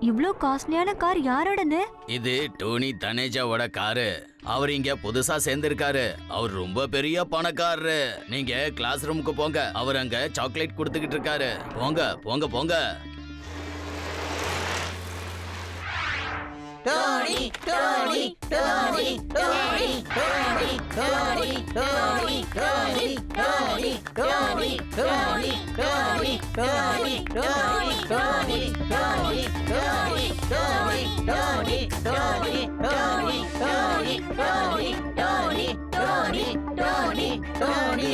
இவ்ளோ காஸ்ட்லியான கார் யாரோடது இது டோனி தனேஜாவோட காரு அவர் இங்க புதுசா சேர்ந்திருக்காரு அவர் ரொம்ப பெரிய பணக்காரரு நீங்க கிளாஸ் ரூமுக்கு போங்க அவர் அங்க சாக்லேட் கொடுத்துக்கிட்டு இருக்காரு போங்க போங்க போங்க Tony Tony Tony Tony Tony Tony Tony Tony Tony Tony Tony Tony Tony Tony Tony Tony Tony Tony Tony Tony Tony Tony Tony Tony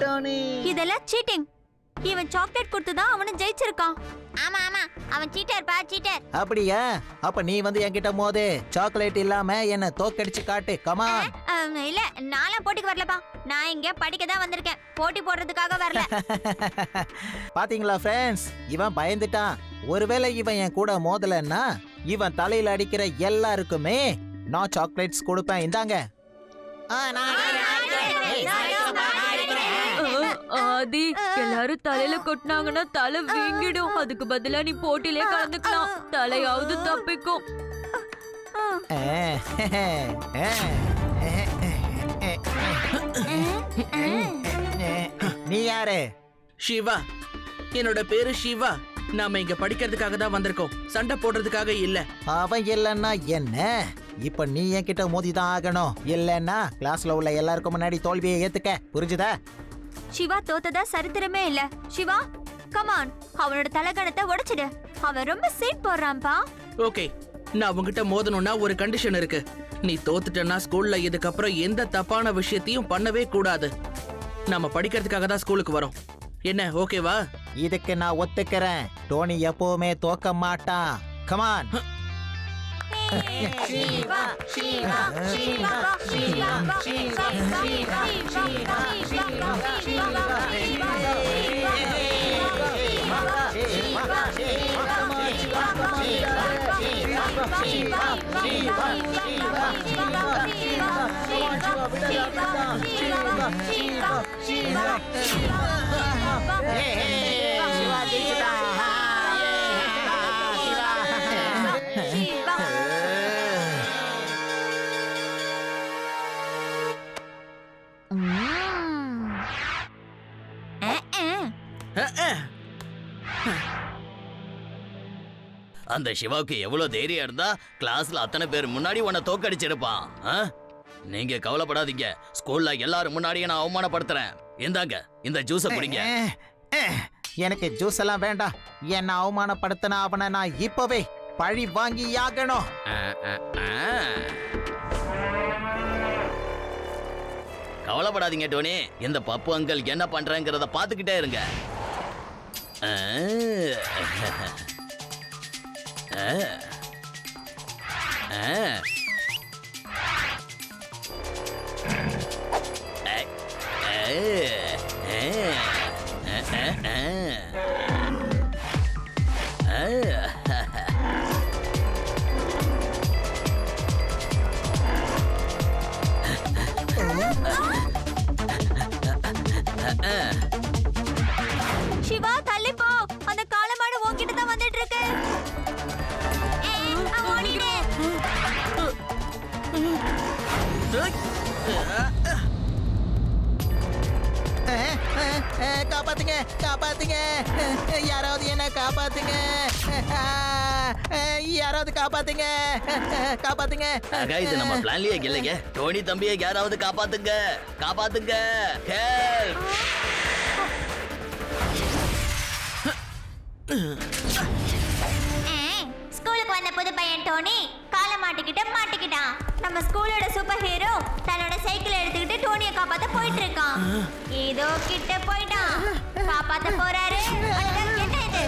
Tony இதெல்லாம் சீட்டிங் இவன் சாக்லேட் கொடுத்து தான் அவனும் ஜெயிச்சிருக்கான் ஆமா ஆமா அவன் சீட்டர் பா சீட்டர் அப்படியா அப்ப நீ வந்து என்கிட்ட மோது சாக்லேட் இல்லாம என்ன தோக்கடிச்சு காட்டு கமான் அம், இல்ல நான்லாம் போட்டிக்கு வரலப்பா நான் இங்க படிக்க தான் வந்திருக்கேன் போட்டி போடுறதுக்காக வரல பாத்தீங்களா ஃப்ரெண்ட்ஸ் இவன் பயந்துட்டான் ஒருவேளை இவன் என் கூட மோதலன்னா இவன் தலையில அடிக்கிற எல்லாருக்குமே நான் சாக்லேட்ஸ் கொடுப்பேன் இந்தாங்க ஆதி எல்லாரும் தலையில கொட்டினாங்கன்னா தலை வீங்கிடும். அதுக்கு பதிலா நீ போட்டிலே கலந்துக்கலாம். தலையாவது தப்பிக்கும். நீ யாரு? சிவா என்னோட பேரு சிவா நாம இங்க படிக்கிறதுக்காக தான் வந்திருக்கோம். சண்டை போடுறதுக்காக இல்ல. அவன் இல்லைன்னா என்ன? இப்ப நீ என்கிட்ட மோதிதான் ஆகணும். இல்லைன்னா கிளாஸ்ல உள்ள எல்லாருக்கும் முன்னாடி தோல்வியை ஏத்துக்க. புரிஞ்சுதா? சிவா தோத்ததா சரித்திரமே இல்ல. சிவா கமான் அவனோட தலகணத்தை உடைச்சிடு. அவன் ரொம்ப சீட் போடுறான்பா ஓகே நான் உங்ககிட்ட மோதணும்னா ஒரு கண்டிஷன் இருக்கு. நீ தோத்துட்டனா ஸ்கூல்ல இதுக்கப்புறம் எந்த தப்பான விஷயத்தையும் பண்ணவே கூடாது. நாம படிக்கிறதுக்காக தான் ஸ்கூலுக்கு வரோம். என்ன ஓகேவா இதுக்கு நான் ஒத்துக்கிறேன். டோனி எப்பவுமே தோக்க மாட்டான். கமான் できた அந்த சிவாவுக்கு எவ்வளவு தைரியம் இருந்தா கிளாஸ்ல அத்தனை பேர் முன்னாடி உன்னை தோக்கடிச்சிருப்பான்? நீங்க கவலைப்படாதீங்க. ஸ்கூல்ல எல்லாரும் முன்னாடியே நான் அவமானப்படுத்துறேன். இந்தாங்க இந்த ஜூஸ குடிங்க. எனக்கு ஜூஸ் எல்லாம் வேண்டாம். என்ன அவமானப்படுத்தின அவனை நான் இப்பவே பழி வாங்கி ஆகணும். கவலைப்படாதீங்க டோனி. இந்த பப்பு அங்கிள் என்ன பண்றேங்கிறத பாத்துக்கிட்டே இருங்க. À. À. À. À. À. À. À. யாராவது என்ன காப்பாத்துங்க. யாராவது காப்பாத்துங்க. காப்பாத்துங்க. இது நம்ம பிளான்லயே இல்லைங்க டோனி தம்பியை யாராவது காப்பாத்துங்க. காப்பாத்துங்க. ஹெல்ப் ஸ்கூலுக்கு வந்த புது பையன் டோனி காலை மாட்டிக்கிட்டு மாட்டிக்கிட்டான் நம்ம ஸ்கூலோட சூப்பர் ஹீரோ தன்னோட சைக்கிள் எடுத்துக்கிட்டு டோனியை காப்பாத்த போயிட்டு இருக்கான் ஏதோ கிட்ட போயிட்டான். காப்பாத்த போறாரு. என்ன இது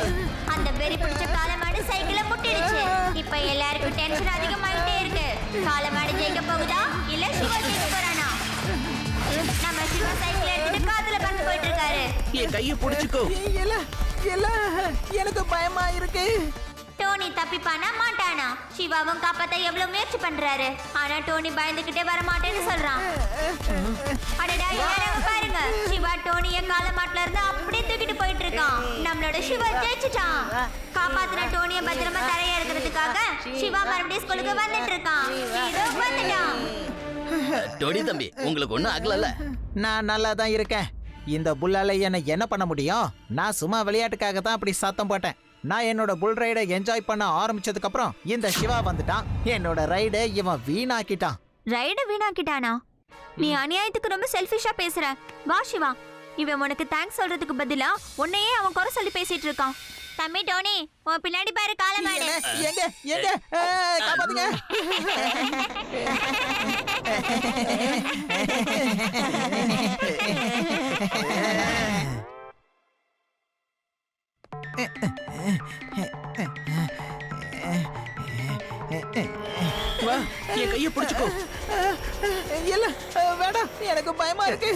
அந்த வெறி பிடிச்ச காலமாடு சைக்கிளை முட்டிடுச்சு. இப்ப எல்லாருக்கும் டென்ஷன் அதிகமாயிட்டே இருக்கு. காலமாடு ஜெயிக்க போகுதா? இல்ல சிவா ஜெயிக்க போறானா? நம்ம சிவா சைக்கிள் எடுத்துட்டு காதுல பறந்து போயிட்டு இருக்காரு என் கைய புடிச்சுக்கோ. எனக்கு பயமா இருக்கு. டோனி தப்பிப்பானா மாட்டானா? சிவாவும் காப்பாத்த எவ்வளவு முயற்சி பண்றாரு? ஆனா டோனி பயந்துகிட்டே வர மாட்டேன்னு சொல்றான். அடடா எல்லாரும் பாருங்க. சிவா டோனிய காலமாட்ல இருந்து அப்படியே தூக்கிட்டு போயிட்டு இருக்கான் நம்மளோட சிவா ஜெயிச்சுட்டான். காப்பாத்தின டோனிய பத்திரமா தரைய எடுக்கிறதுக்காக சிவா மறுபடியும் ஸ்கூலுக்கு வந்துட்டு இருக்கான் இதோ வந்துட்டான். டோனி தம்பி உங்களுக்கு ஒண்ணும் ஆகலல்ல நான் நல்லா தான் இருக்கேன். இந்த புல்லால என்ன என்ன பண்ண முடியும்? நான் சும்மா விளையாட்டுக்காக தான் அப்படி சத்தம் போட்டேன். நான் என்னோட புல் ரைடை என்ஜாய் பண்ண ஆரம்பிச்சதுக்கு அப்புறம் இந்த சிவா வந்துட்டான். என்னோட ரைடை இவன் வீணாக்கிட்டான். ரைட வீணாக்கிட்டானா? நீ அநியாயத்துக்கு ரொம்ப செல்ஃபிஷா பேசுற. வா சிவா. இவன் உனக்கு தேங்க்ஸ் சொல்றதுக்கு பதிலா உன்னையே அவன் குறை சொல்லி பேசிட்டு இருக்கான். தம்பி டோனி உன் பின்னாடி பாரு காலமாடு எங்க எங்க காப்பாத்துங்க. பயமா இருக்கு.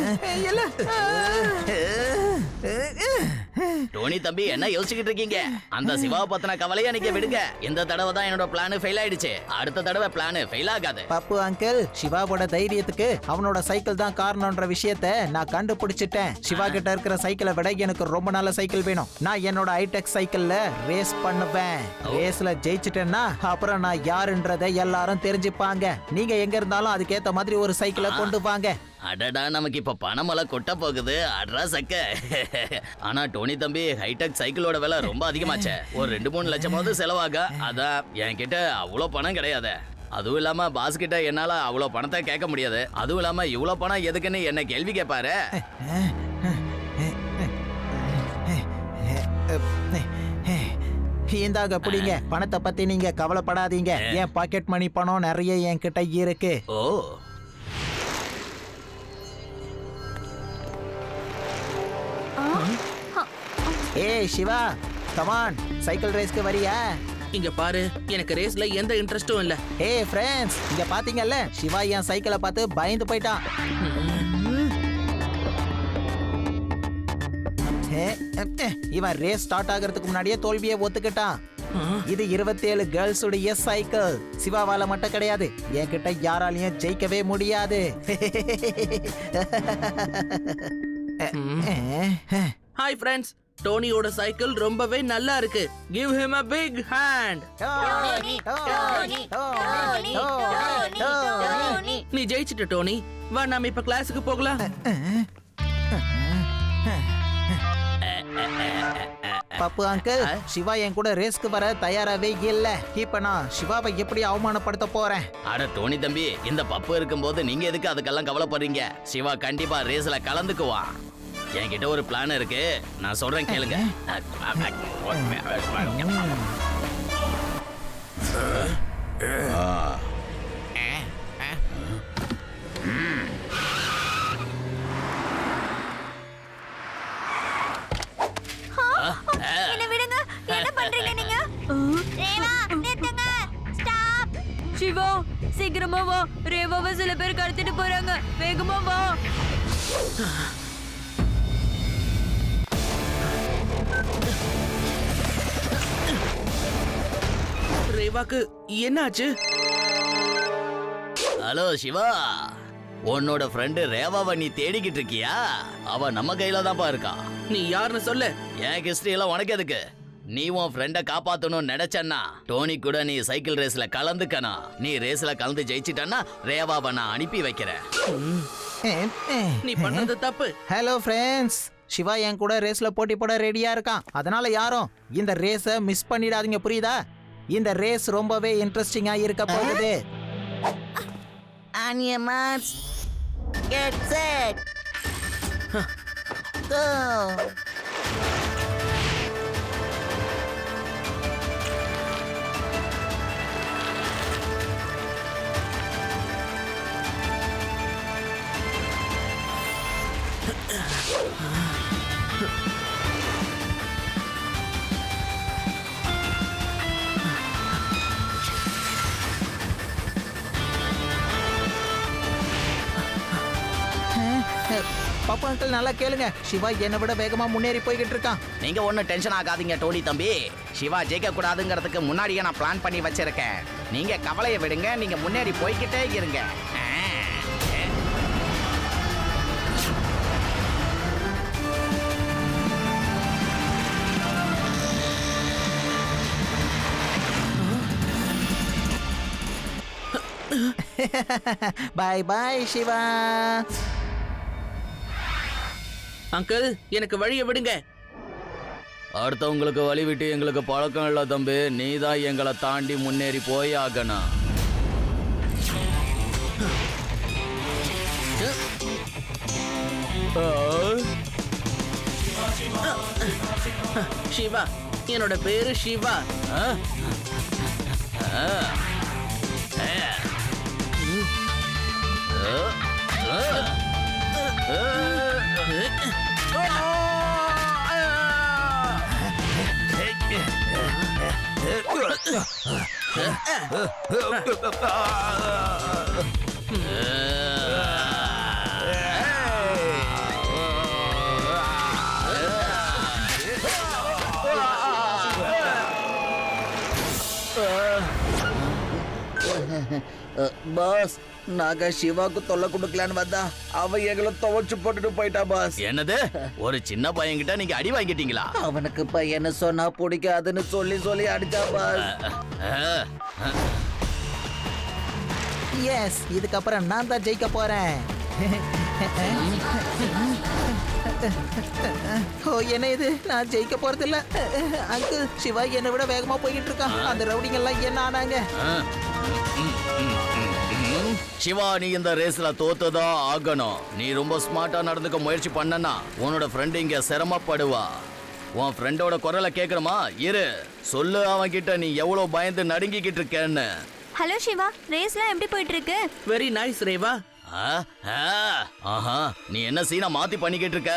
டோனி தம்பி என்ன யோசிச்சுக்கிட்டு இருக்கீங்க? அந்த சிவாவை பத்தின கவலையை நீங்க விடுங்க. இந்த தடவை தான் என்னோட பிளான் ஃபெயில் ஆயிடுச்சு. அடுத்த தடவை பிளான் ஃபெயில் ஆகாது. பப்பு அங்கிள் சிவாவோட தைரியத்துக்கு அவனோட சைக்கிள் தான் காரணம்ன்ற விஷயத்த நான் கண்டுபிடிச்சிட்டேன். சிவா கிட்ட இருக்கிற சைக்கிளை விட எனக்கு ரொம்ப நல்ல சைக்கிள் வேணும். நான் என்னோட ஹைடெக் சைக்கிள்ல ரேஸ் பண்ணுவேன். ரேஸ்ல ஜெயிச்சிட்டேன்னா அப்புறம் நான் யாருன்றதை எல்லாரும் தெரிஞ்சுப்பாங்க. நீங்க எங்க இருந்தாலும் அதுக்கேத்த மாதிரி ஒரு சைக்கிளை கொண்டு வாங்க. அடடா நமக்கு இப்ப பணமலை கொட்ட போகுது. அட்ரா சக்க. ஆனா டோனி தம்பி ஹைடெக் சைக்கிளோட விலை ரொம்ப அதிகமாச்சே. ஒரு ரெண்டு மூணு லட்சமாவது செலவாக. அதான் என்கிட்ட அவ்வளோ பணம் கிடையாது. அதுவும் இல்லாம பாஸ் கிட்ட என்னால அவ்வளோ பணத்தை கேட்க முடியாது. அதுவும் இல்லாம இவ்வளோ பணம் எதுக்குன்னு என்ன கேள்வி கேட்பாரு இந்தாங்க பிடிங்க. பணத்தை பத்தி நீங்க கவலைப்படாதீங்க. என் பாக்கெட் மணி பணம் நிறைய என்கிட்ட இருக்கு. ஓ. ஏய் சிவா கமான் சைக்கிள் ரேஸ்க்கு வரியா? இங்க பாரு எனக்கு ரேஸ்ல எந்த இன்ட்ரெஸ்டும் இல்ல. ஏய் ஃப்ரெண்ட்ஸ் இங்க பாத்தீங்கல்ல சிவா என் சைக்கிளை பார்த்து பயந்து போயிட்டான். இவன் ரேஸ் ஸ்டார்ட் ஆகிறதுக்கு முன்னாடியே தோல்வியை ஒத்துக்கிட்டான். இது 27 கேர்ள்ஸ் உடைய சைக்கிள் சிவாவால மட்டும் கிடையாது என்கிட்ட யாராலையும் ஜெயிக்கவே முடியாது. ஹாய் ஃப்ரெண்ட்ஸ் டோனியோட சைக்கிள் ரொம்பவே நல்லா இருக்கு. Give him a big hand Tony, Tony, Tony, Tony, Tony. நீ ஜெயிச்சிட்ட டோனி. வா நாம இப்ப கிளாஸுக்கு போகலாம். பப்பு அங்கிள் சிவா என் கூட ரேஸ்க்கு வர தயாராவே இல்ல. இப்ப நான் சிவாவை எப்படி அவமானப்படுத்த போறேன்? அட டோனி தம்பி இந்த பப்பு இருக்கும்போது நீங்க எதுக்கு அதுக்கெல்லாம் கவலைப்படுறீங்க? சிவா கண்டிப்பா ரேஸ்ல கலந்துக்குவான். என்கிட்ட ஒரு பிளான் இருக்கு. நான் சொல்றேன் கேளுங்க. என்ன? விடுங்க. என்ன பண்றீங்க நீங்க? ரேவா நிறுத்துங்க. ஸ்டாப் சிவா சீக்கிரமா வா. ரேவாவை சில பேர் கடத்திட்டு போறாங்க. வேகமா வா. ரேவாக்கு என்னாச்சு? ஹலோ சிவா. உன்னோட ஃப்ரெண்டு ரேவாவை நீ தேடிக்கிட்டு இருக்கியா? அவ நம்ம கையில தான்ப்பா இருக்கா. நீ யாருன்னு சொல்லு. என் ஹிஸ்டரி எல்லாம் உனக்கு எதுக்கு? நீ உன் ஃப்ரெண்டை காப்பாத்தணும்னு நினைச்சன்னா டோனி கூட நீ சைக்கிள் ரேஸ்ல கலந்துக்கணும் நீ ரேஸ்ல கலந்து ஜெயிச்சிட்டன்னா ரேவாவை நான் அனுப்பி வைக்கிறேன். நீ பண்ணது தப்பு. ஹலோ ஃப்ரெண்ட்ஸ் சிவா என் கூட ரேஸ்ல போட்டி போட ரெடியா இருக்கான் அதனால யாரும் இந்த ரேஸை மிஸ் பண்ணிடாதீங்க புரியுதா இந்த ரேஸ் ரொம்பவே இன்ட்ரெஸ்டிங்கா இருக்க போகுது On your marks, get set. Go. Oh. பாப்பு நல்லா கேளுங்க. சிவா என்னை விட வேகமா முன்னேறி போய்கிட்டு இருக்கான். நீங்க ஒன்றும் டென்ஷன் ஆகாதீங்க டோனி தம்பி. சிவா ஜெயிக்க கூடாதுங்கிறதுக்கு முன்னாடியே நான் பிளான் பண்ணி வச்சிருக்கேன். நீங்க கவலையை விடுங்க நீங்க முன்னேறி போய்கிட்டே இருங்க. bye bye, Shiva. அங்கிள் எனக்கு வழியை விடுங்க. அடுத்தவங்களுக்கு வழி விட்டு எங்களுக்கு பழக்கம் இல்ல தம்பி. நீ தான் எங்களை தாண்டி முன்னேறி போய் ஆகணும். சிவா என்னோட பேரு சிவா 으아! பாஸ் நாங்க சிவாக்கு தொல்லை கொடுக்கலான்னு வந்தா அவ எங்களை துவைச்சு போட்டுட்டு போயிட்டா பாஸ். என்னது? ஒரு சின்ன பையன்கிட்ட நீங்க அடி வாங்கிட்டீங்களா? அவனுக்கு பையனை சொன்னா பிடிக்காதுன்னு சொல்லி சொல்லி அடிச்சா பாஸ். எஸ் இதுக்கப்புறம் நான் தான் ஜெயிக்க போறேன். ஓ என்ன இது? நான் ஜெயிக்க போறது இல்ல அங்கிள் சிவா என்னை விட வேகமா போய்கிட்டு இருக்கான் அந்த ரவுடிங்க எல்லாம் என்ன ஆனாங்க. சிவா நீ இந்த ரேஸ்ல தோத்துதான் ஆகணும். நீ ரொம்ப ஸ்மார்ட்டா நடந்துக்க முயற்சி பண்ணனா உன்னோட ஃப்ரெண்ட் இங்க சிரமப்படுவா. உன் ஃப்ரெண்டோட குரலை கேட்கணுமா இரு. சொல்லு அவன் கிட்ட நீ எவ்வளவு பயந்து நடுங்கிக்கிட்டு இருக்கேன்னு. ஹலோ சிவா. ரேஸ்லாம் எப்படி போயிட்டு இருக்கு வெரி நைஸ் ரேவா ஆஹா. நீ என்ன சீனை மாத்தி பண்ணிக்கிட்டு இருக்க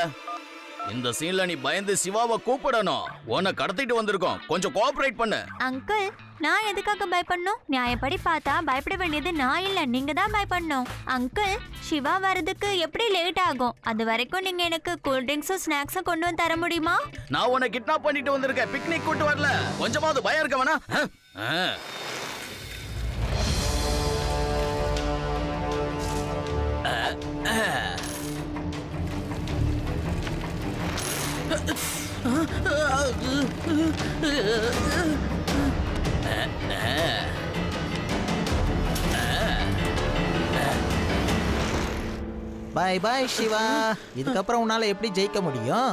இந்த சீன்ல நீ பயந்து சிவாவை கூப்பிடணும். உன்னை கடத்திட்டு வந்திருக்கோம். கொஞ்சம் கோஆபரேட் பண்ணு. அங்கிள் நான் எதுக்காக பயப்படணும்? நியாயப்படி பார்த்தா பயப்பட வேண்டியது நான் இல்ல. நீங்க தான் பயப்படணும். அங்கிள் சிவா வர்றதுக்கு எப்படி லேட் ஆகும்? அது வரைக்கும் நீங்க எனக்கு கூல் ட்ரிங்க்ஸும் ஸ்நாக்ஸும் கொண்டு வந்து தர முடியுமா? நான் உன்னை கிட்னாப் பண்ணிட்டு வந்திருக்கேன். பிக்னிக் கூட்டு வரல. கொஞ்சமாவது பயம் இருக்க வேணா பாய் பாய் சிவா இதுக்கப்புறம் உன்னால எப்படி ஜெயிக்க முடியும்?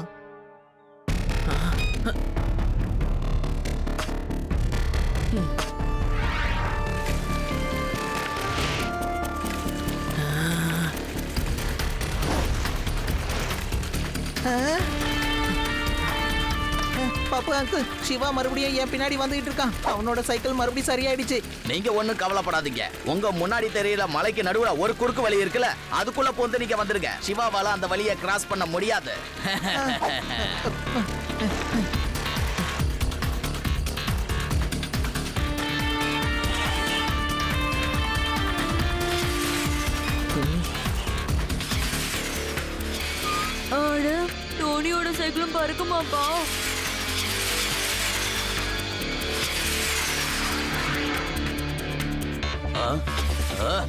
பாப்பு அங்கிள் சிவா மறுபடியும் என் பின்னாடி வந்துகிட்டு இருக்கான். அவனோட சைக்கிள் மறுபடியும் சரியாயிடுச்சு. நீங்க ஒண்ணும் கவலைப்படாதீங்க. உங்க முன்னாடி தெரியல மலைக்கு நடுவுல ஒரு குறுக்கு வழி இருக்குல்ல அதுக்குள்ள போந்து நீங்க வந்துருங்க. சிவாவால அந்த வழியை கிராஸ் பண்ண முடியாது. டோனியோட சைக்கிளும் பறக்குமாப்பா ஆ?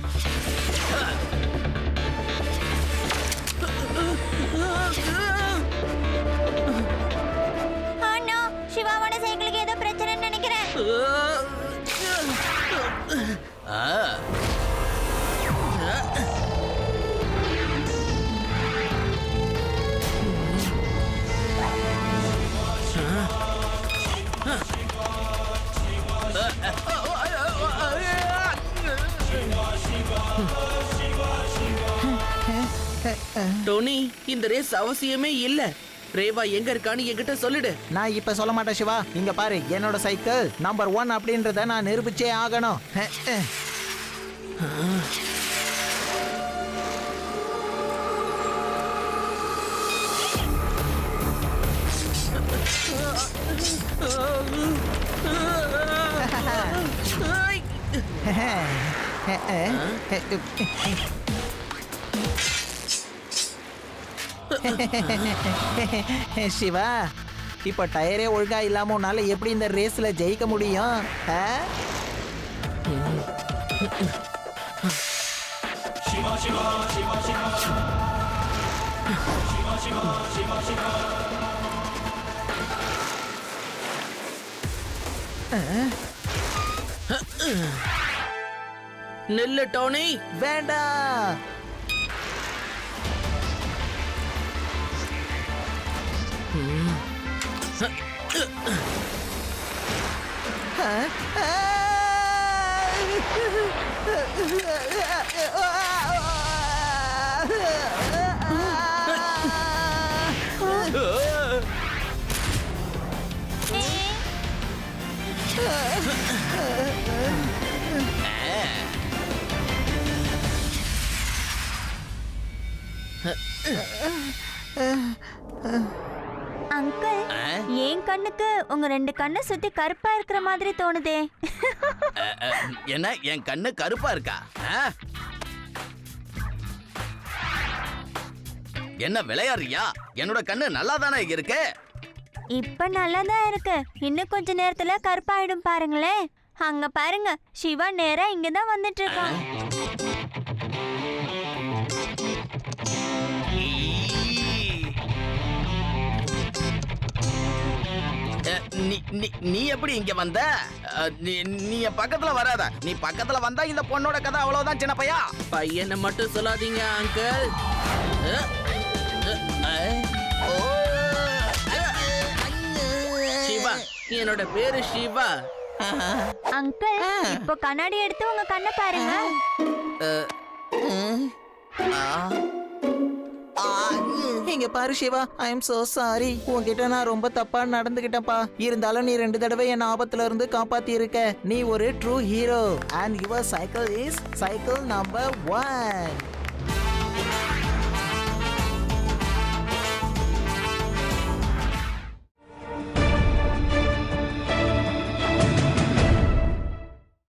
இந்த ரேஸ் அவசியமே இல்ல. ரேவா எங்க இருக்கான்னு என்கிட்ட சொல்லிடு. நான் இப்ப சொல்ல மாட்டேன் சிவா. இங்க பாரு என்னோட சைக்கிள் நம்பர் ஒன் அப்படின்றத நான் நிரூபிச்சே ஆகணும். அஹ், சிவா இப்போ டயரே ஒழுங்கா இல்லாம உன்னால எப்படி இந்த ரேஸ்ல ஜெயிக்க முடியும்? நில்லு டோனி. வேண்டாம் அங்கிள் கண்ணுக்கு உங்க ரெண்டு கண்ணை சுத்தி கருப்பா இருக்கிற மாதிரி தோணுதே. என்ன என் கண்ணு கருப்பா இருக்கா? என்ன விளையாடுறியா? என்னோட கண்ணு நல்லா தானே இருக்கு? இப்ப நல்லாதான் இருக்கு. இன்னும் கொஞ்ச நேரத்துல கருப்பாயிடும் பாருங்களேன். அங்க பாருங்க சிவா நேரா இங்கதான் வந்துட்டு இருக்கான். நீ நீ- நீ எப்படி இங்க வந்த? நீ பக்கத்துல வராத. நீ பக்கத்துல வந்தா இந்த பொண்ணோட கதை அவ்வளவுதான் சின்ன பையா பையனை மட்டும் சொல்லாதீங்க அங்கிள் சிவா என்னோட பேரு சிவா. அங்கிள் இப்போ கண்ணாடி எடுத்து உங்க கண்ணை பாருங்க. இங்க பாரு Shiva I am so sorry உன்கிட்ட நான் ரொம்ப தப்பா நடந்துகிட்டேன்ப்பா. இருந்தாலும் நீ ரெண்டு தடவை என் ஆபத்துல இருந்து காப்பாத்தி இருக்க நீ ஒரு true hero and your cycle is cycle number one